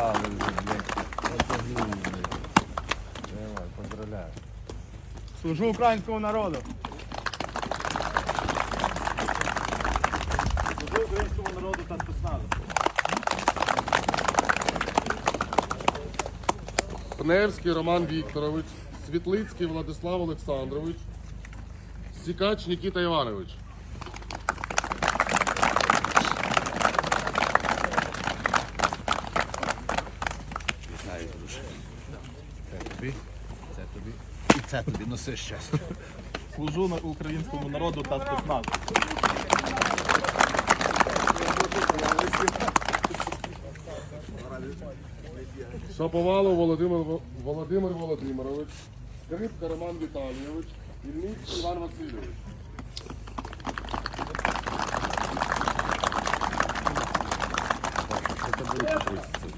Дали вже, блядь. Розумію, блядь. Давай, поздравляю. Служу українському народу. Служу українському народу та спецназу. Пневський Роман Вікторович, Світлицький Владислав Олександрович, Сікач Нікіта Іванович. Тобі, це тобі. І це тобі носи щастя. Служу на українському народу та спецназу. Шаповалов Володимир, Володимир Володимирович, Скрипка Роман Віталійович, Ільницький Іван Васильович.